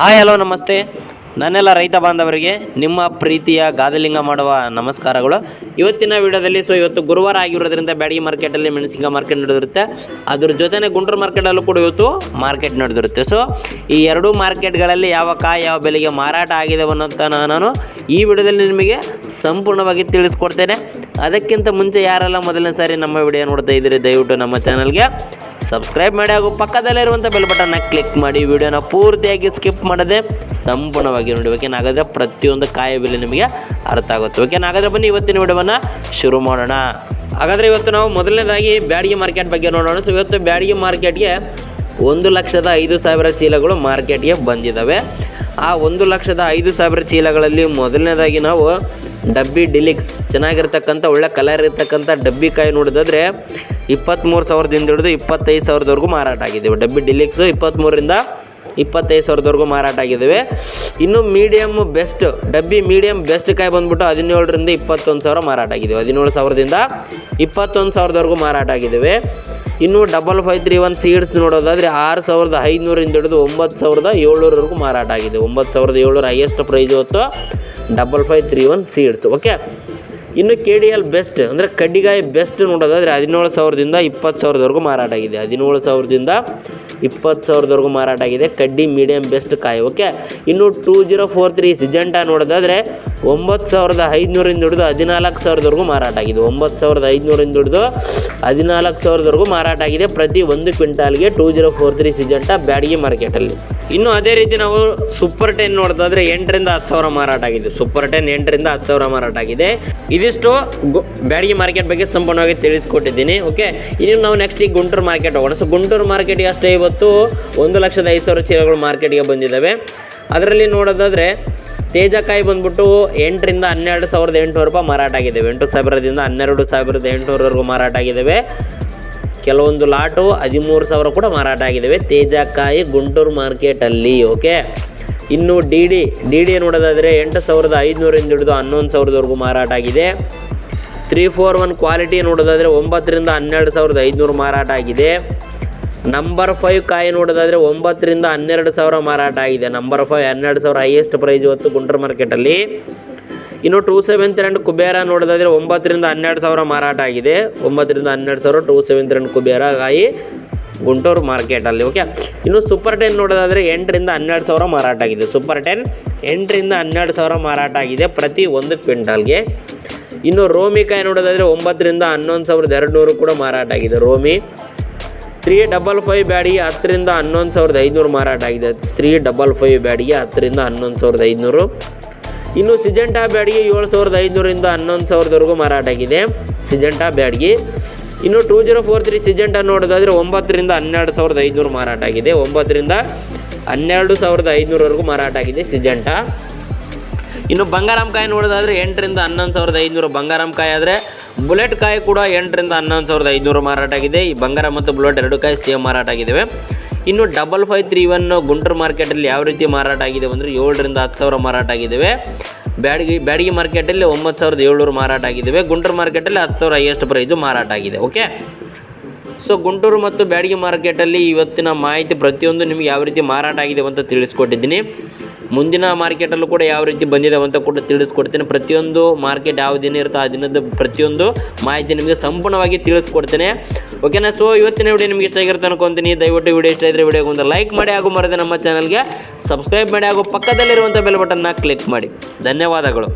Hi, hello, ನಮಸ್ತೆ. ನನ್ನೆಲ್ಲ ರೈತ ಬಾಂಧವರಿಗೆ ನಿಮ್ಮ ಪ್ರೀತಿಯ ಗಾದಲಿಂಗ ಮಾಡುವ ನಮಸ್ಕಾರಗಳು. ಇವತ್ತಿನ ವಿಡಿಯೋದಲ್ಲಿ ಸೊ ಇವತ್ತು ಗುರುವಾರ ಆಗಿರೋದ್ರಿಂದ ಬ್ಯಾಡಗಿ ಮಾರ್ಕೆಟಲ್ಲಿ ಮೆಣಸಿನಕಾಯಿ ಮಾರ್ಕೆಟ್ ನಡೆದಿರುತ್ತೆ. ಅದ್ರ ಜೊತೆನೆ ಗುಂಟೂರು ಮಾರ್ಕೆಟಲ್ಲೂ ಕೂಡ ಇವತ್ತು ಮಾರ್ಕೆಟ್ ನಡೆದಿರುತ್ತೆ. ಸೊ ಈ ಎರಡೂ ಮಾರ್ಕೆಟ್ಗಳಲ್ಲಿ ಯಾವ ಕಾಯಿ, ಯಾವ ಬೆಲೆಗೆ ಮಾರಾಟ ಆಗಿದೆ ಅನ್ನೋಂಥ ನಾನು ಈ ವಿಡಿಯೋದಲ್ಲಿ ನಿಮಗೆ ಸಂಪೂರ್ಣವಾಗಿ ತಿಳಿಸ್ಕೊಡ್ತೇನೆ. ಅದಕ್ಕಿಂತ ಮುಂಚೆ ಯಾರೆಲ್ಲ ಮೊದಲನೇ ಸಾರಿ ನಮ್ಮ ವಿಡಿಯೋ ನೋಡ್ತಾ ಇದ್ದೀರಿ, ದಯವಿಟ್ಟು ನಮ್ಮ ಚಾನಲ್ಗೆ ಸಬ್ಸ್ಕ್ರೈಬ್ ಮಾಡಿ ಹಾಗೂ ಪಕ್ಕದಲ್ಲಿರುವಂಥ ಬೆಲ್ ಬಟನ್ನ ಕ್ಲಿಕ್ ಮಾಡಿ. ವಿಡಿಯೋನ ಪೂರ್ತಿಯಾಗಿ ಸ್ಕಿಪ್ ಮಾಡದೆ ಸಂಪೂರ್ಣವಾಗಿ ನೋಡಿ. ಓಕೆ ಹಾಗಾದರೆ ಪ್ರತಿಯೊಂದು ಕಾಯ ಬೆಲೆ ನಿಮಗೆ ಅರ್ಥ ಆಗುತ್ತೆ. ಓಕೆ ಹಾಗಾದರೆ ಬನ್ನಿ, ಇವತ್ತಿನ ವಿಡಿಯೋವನ್ನು ಶುರು ಮಾಡೋಣ. ಹಾಗಾದರೆ ಇವತ್ತು ನಾವು ಮೊದಲನೇದಾಗಿ ಬ್ಯಾಡಿಗೆ ಮಾರ್ಕೆಟ್ ಬಗ್ಗೆ ನೋಡೋಣ. ಸೊ ಇವತ್ತು ಬ್ಯಾಡಿಗೆ ಮಾರ್ಕೆಟ್ಗೆ ಒಂದು ಲಕ್ಷದ ಐದು ಸಾವಿರ ಚೀಲಗಳು ಮಾರ್ಕೆಟ್ಗೆ ಬಂದಿದ್ದಾವೆ. ಆ ಒಂದು ಲಕ್ಷದ ಐದು ಸಾವಿರ ಚೀಲಗಳಲ್ಲಿ ಮೊದಲನೇದಾಗಿ ನಾವು ಡಬ್ಬಿ ಡಿಲಿಕ್ಸ್, ಚೆನ್ನಾಗಿರ್ತಕ್ಕಂಥ, ಒಳ್ಳೆ ಕಲರ್ ಇರ್ತಕ್ಕಂಥ ಡಬ್ಬಿ ಕಾಯಿ ನೋಡಿದ್ರೆ ಇಪ್ಪತ್ತ್ಮೂರು ಸಾವಿರದಿಂದ ಹಿಡಿದು ಇಪ್ಪತ್ತೈದು ಸಾವಿರದವರೆಗೂ ಮಾರಾಟ ಆಗಿದ್ದೇವೆ. ಡಬ್ಬಿ ಡಿಲಿಕ್ಸು ಇಪ್ಪತ್ತ್ಮೂರರಿಂದ ಇಪ್ಪತ್ತೈದು ಸಾವಿರದವರೆಗೂ ಮಾರಾಟ ಆಗಿದ್ದೇವೆ. ಇನ್ನು ಮೀಡಿಯಮ್ ಬೆಸ್ಟ್, ಡಬ್ಬಿ ಮೀಡಿಯಮ್ ಬೆಸ್ಟ್ ಕಾಯಿ ಬಂದ್ಬಿಟ್ಟು ಹದಿನೇಳರಿಂದ ಇಪ್ಪತ್ತೊಂದು ಸಾವಿರ ಮಾರಾಟ ಆಗಿದ್ದೇವೆ. ಹದಿನೇಳು ಸಾವಿರದಿಂದ ಇಪ್ಪತ್ತೊಂದು ಸಾವಿರದವರೆಗೂ ಮಾರಾಟ ಆಗಿದ್ದೇವೆ. ಇನ್ನು double five three one seeds ನೋಡೋದಾದರೆ ಆರು ಸಾವಿರದ ಐನೂರಿಂದ ಹಿಡಿದು ಒಂಬತ್ತು ಸಾವಿರದ ಏಳ್ನೂರವರೆಗೂ ಮಾರಾಟ ಆಗಿದೆ ಒಂಬತ್ತು ಸಾವಿರದ ಏಳ್ನೂರ ಹೈಯೆಸ್ಟ್ ಪ್ರೈಸ್ ಇವತ್ತು double five three one seeds okay ಇನ್ನು ಕೆ ಡಿ ಎಲ್ ಬೆಸ್ಟ್ ಅಂದರೆ ಕಡ್ಡಿಗಾಯಿ ಬೆಸ್ಟ್ ನೋಡೋದಾದರೆ ಹದಿನೇಳು ಸಾವಿರದಿಂದ ಇಪ್ಪತ್ತು ಸಾವಿರದವರೆಗೂ ಮಾರಾಟ ಆಗಿದೆ. ಹದಿನೇಳು ಸಾವಿರದಿಂದ ಇಪ್ಪತ್ತು ಸಾವಿರದವರೆಗೂ ಮಾರಾಟ ಆಗಿದೆ. ಕಡ್ಡಿ ಮೀಡಿಯಮ್ ಬೆಸ್ಟ್ ಕಾಯಿ ಓಕೆ ಇನ್ನು two zero four three Syngenta ನೋಡೋದಾದರೆ ಒಂಬತ್ತು ಸಾವಿರದ ಐದುನೂರಿಂದ ಹಿಡಿದು ಹದಿನಾಲ್ಕು ಸಾವಿರದವರೆಗೂ ಮಾರಾಟ ಆಗಿದೆ. ಒಂಬತ್ತು ಸಾವಿರದ ಐದುನೂರಿಂದ ಹಿಡಿದು ಹದಿನಾಲ್ಕು ಸಾವಿರದವರೆಗೂ ಮಾರಾಟ ಆಗಿದೆ. ಪ್ರತಿ ಒಂದು ಕ್ವಿಂಟಾಲ್ಗೆ two zero four three Syngenta Byadagi ಮಾರ್ಕೆಟಲ್ಲಿ. ಇನ್ನು ಅದೇ ರೀತಿ ನಾವು ಸೂಪರ್ ಟೆನ್ ನೋಡೋದಾದ್ರೆ ಎಂಟರಿಂದ ಹತ್ತು ಸಾವಿರ ಮಾರಾಟ ಆಗಿದೆ. ಸೂಪರ್ ಟೆನ್ ಎಂಟರಿಂದ ಹತ್ತು ಸಾವಿರ ಮಾರಾಟ ಆಗಿದೆ. ಇದಿಷ್ಟು ಬ್ಯಾಡಿಗೆ ಮಾರ್ಕೆಟ್ ಬಗ್ಗೆ ಸಂಪೂರ್ಣವಾಗಿ ತಿಳಿಸ್ಕೊಟ್ಟಿದ್ದೀನಿ ಓಕೆ ಇನ್ನು ನಾವು ನೆಕ್ಸ್ಟ್ ಈಗ ಗುಂಟೂರು ಮಾರ್ಕೆಟ್ ಹೋಗೋಣ. ಸೊ ಗುಂಟೂರು ಮಾರ್ಕೆಟ್ಗೆ ಅಷ್ಟೇ ಇವತ್ತು ಒಂದು ಲಕ್ಷದ ಐದು ಸಾವಿರ ಚೀಲಗಳು ಮಾರ್ಕೆಟ್ಗೆ ಬಂದಿದ್ದಾವೆ. ಅದರಲ್ಲಿ ನೋಡೋದಾದರೆ ತೇಜಕಾಯಿ ಬಂದ್ಬಿಟ್ಟು ಎಂಟರಿಂದ ಹನ್ನೆರಡು ಸಾವಿರದ ಎಂಟುನೂರು ರೂಪಾಯಿ ಮಾರಾಟ ಆಗಿದ್ದಾವೆ. ಎಂಟು ಸಾವಿರದಿಂದ ಹನ್ನೆರಡು ಸಾವಿರದ ಎಂಟುನೂರವರೆಗೂ ಮಾರಾಟ ಆಗಿದ್ದಾವೆ. ಕೆಲವೊಂದು ಲಾಟು ಹದಿಮೂರು ಸಾವಿರ ಕೂಡ ಮಾರಾಟ ಆಗಿದ್ದಾವೆ. ತೇಜಕಾಯಿ ಗುಂಟೂರು ಮಾರ್ಕೆಟಲ್ಲಿ, ಓಕೆ? ಇನ್ನು ಡಿ ಡಿ ಡಿ ಡಿ ನೋಡೋದಾದರೆ ಎಂಟು ಸಾವಿರದ ಐದುನೂರಿಂದ ಹಿಡಿದು ಹನ್ನೊಂದು ಸಾವಿರದವರೆಗೂ ಮಾರಾಟ ಆಗಿದೆ. ತ್ರೀ ಫೋರ್ ಒನ್ ಕ್ವಾಲಿಟಿ ನೋಡೋದಾದರೆ ಒಂಬತ್ತರಿಂದ ಹನ್ನೆರಡು ಸಾವಿರದ ಐದುನೂರು ಮಾರಾಟ ಆಗಿದೆ. ನಂಬರ್ ಫೈವ್ ಕಾಯಿ ನೋಡೋದಾದರೆ ಒಂಬತ್ತರಿಂದ ಹನ್ನೆರಡು ಸಾವಿರ ಮಾರಾಟ ಆಗಿದೆ. ನಂಬರ್ ಫೈವ್ ಹನ್ನೆರಡು ಸಾವಿರ ಹೈಯೆಸ್ಟ್ ಪ್ರೈಸ್ ಇವತ್ತು ಗುಂಟೂರು ಮಾರ್ಕೆಟಲ್ಲಿ ಇನ್ನು ಟೂ ಸೆವೆನ್ ತ್ರೆಂಡ್ ಕುಬೇರ ನೋಡೋದಾದರೆ ಒಂಬತ್ತರಿಂದ ಹನ್ನೆರಡು ಸಾವಿರ ಮಾರಾಟ ಆಗಿದೆ. ಒಂಬತ್ತರಿಂದ ಹನ್ನೆರಡು ಸಾವಿರ ಟೂ ಸೆವೆನ್ ತ್ರೆಂಡ್ ಕುಬೇರ ಕಾಯಿ ಗುಂಟೂರು ಮಾರ್ಕೆಟಲ್ಲಿ ಓಕೆ ಇನ್ನು ಸೂಪರ್ ಟೆನ್ ನೋಡೋದಾದರೆ ಎಂಟರಿಂದ ಹನ್ನೆರಡು ಸಾವಿರ ಮಾರಾಟ ಆಗಿದೆ. ಸೂಪರ್ ಟೆನ್ ಎಂಟರಿಂದ ಹನ್ನೆರಡು ಸಾವಿರ ಮಾರಾಟ ಆಗಿದೆ ಪ್ರತಿ ಒಂದು ಕ್ವಿಂಟಾಲ್ಗೆ ಇನ್ನು ರೋಮಿ ಕಾಯಿ ನೋಡೋದಾದರೆ ಒಂಬತ್ತರಿಂದ ಹನ್ನೊಂದು ಸಾವಿರದ ಎರಡು ನೂರು ಕೂಡ ಮಾರಾಟ ಆಗಿದೆ ರೋಮಿ. ತ್ರೀ ಡಬಲ್ ಫೈವ್ ಬ್ಯಾಡಿಗೆ ಹತ್ತರಿಂದ ಹನ್ನೊಂದು ಸಾವಿರದ ಐದುನೂರು ಮಾರಾಟ ಆಗಿದೆ. ತ್ರೀ ಡಬಲ್ ಫೈವ್ ಬ್ಯಾಡಿಗೆ ಹತ್ತರಿಂದ ಹನ್ನೊಂದು ಸಾವಿರದ ಐದುನೂರು. ಇನ್ನು ಸಿಜೆಂಟಾ ಬ್ಯಾಡಿಗೆ ಏಳು ಸಾವಿರದ ಐದುನೂರಿಂದ ಹನ್ನೊಂದು ಸಾವಿರದವರೆಗೂ ಮಾರಾಟ ಆಗಿದೆ. ಸಿಜೆಂಟಾ ಬ್ಯಾಡಿಗೆ. ಇನ್ನು two zero four three Syngenta ನೋಡೋದಾದರೆ ಒಂಬತ್ತರಿಂದ ಹನ್ನೆರಡು ಸಾವಿರದ ಐದುನೂರು ಮಾರಾಟ ಆಗಿದೆ. ಒಂಬತ್ತರಿಂದ ಹನ್ನೆರಡು ಸಾವಿರದ ಐದುನೂರವರೆಗೂ ಮಾರಾಟ ಆಗಿದೆ ಸಿಜೆಂಟಾ ಇನ್ನು ಬಂಗಾರಂ ನೋಡೋದಾದ್ರೆ ಎಂಟರಿಂದ ಹನ್ನೊಂದು ಸಾವಿರದ ಐನೂರು ಬಂಗಾರಂ ಕಾಯಿ ಆದರೆ ಬುಲೆಟ್ ಕಾಯಿ ಕೂಡ ಎಂಟರಿಂದ ಹನ್ನೊಂದು ಸಾವಿರದ ಐನೂರು ಮಾರಾಟ ಆಗಿದೆ. ಈ ಬಂಗಾರ ಮತ್ತು ಬುಲೆಟ್ ಎರಡು ಕಾಯಿ ಸೇಮ್ ಮಾರಾಟ ಆಗಿದ್ದಾವೆ ಇನ್ನು double five three one Guntur ಮಾರ್ಕೆಟಲ್ಲಿ ಯಾವ ರೀತಿ ಮಾರಾಟ ಆಗಿದೆ ಅಂದರೆ ಏಳರಿಂದ ಹತ್ತು ಸಾವಿರ ಮಾರಾಟ ಆಗಿದ್ದಾವೆ ಬ್ಯಾಡಗಿ ಬ್ಯಾಡಗಿ ಮಾರ್ಕೆಟಲ್ಲಿ ಒಂಬತ್ತು ಸಾವಿರದ ಏಳ್ನೂರು ಮಾರಾಟ ಆಗಿದ್ದಾವೆ ಗುಂಟೂರು ಮಾರ್ಕೆಟಲ್ಲಿ ಹತ್ತು ಸಾವಿರ ಹೈಯೆಸ್ಟ್ ಪ್ರೈಸು ಮಾರಾಟ ಆಗಿದೆ. ಓಕೆ ಸೊ ಗುಂಟೂರು ಮತ್ತು ಬ್ಯಾಡಗಿ ಮಾರ್ಕೆಟಲ್ಲಿ ಇವತ್ತಿನ ಮಾಹಿತಿ ಪ್ರತಿಯೊಂದು ನಿಮಗೆ ಯಾವ ರೀತಿ ಮಾರಾಟ ಆಗಿದೆ ಅಂತ ತಿಳಿಸ್ಕೊಟ್ಟಿದ್ದೀನಿ. ಮುಂದಿನ ಮಾರ್ಕೆಟಲ್ಲೂ ಕೂಡ ಯಾವ ರೀತಿ ಬಂದಿದೆ ಅಂತ ಕೂಡ ತಿಳಿಸ್ಕೊಡ್ತೀನಿ. ಪ್ರತಿಯೊಂದು ಮಾರ್ಕೆಟ್ ಯಾವ ದಿನ ಇರುತ್ತೋ ಆ ದಿನದ ಪ್ರತಿಯೊಂದು ಮಾಹಿತಿ ನಿಮಗೆ ಸಂಪೂರ್ಣವಾಗಿ ತಿಳಿಸ್ಕೊಡ್ತೇನೆ. ಓಕೆನಾ ಸೊ ಇವತ್ತಿನ ವಿಡಿಯೋ ನಿಮಗೆ ಇಷ್ಟ ಆಗಿರುತ್ತೆ ಅನ್ಕೊಂತೀನಿ ದಯವಿಟ್ಟು ವಿಡಿಯೋ ಇಷ್ಟ ಇದ್ದರೆ ವಿಡಿಯೋಗೆ ಒಂದು ಲೈಕ್ ಮಾಡಿ ಹಾಗೂ ಮರದ ನಮ್ಮ ಚಾನಲ್ಗೆ ಸಬ್ಸ್ಕ್ರೈಬ್ ಮಾಡಿ ಹಾಗೂ ಪಕ್ಕದಲ್ಲಿರುವಂಥ ಬೆಲ್ ಬಟನ್ನ ಕ್ಲಿಕ್ ಮಾಡಿ. ಧನ್ಯವಾದಗಳು.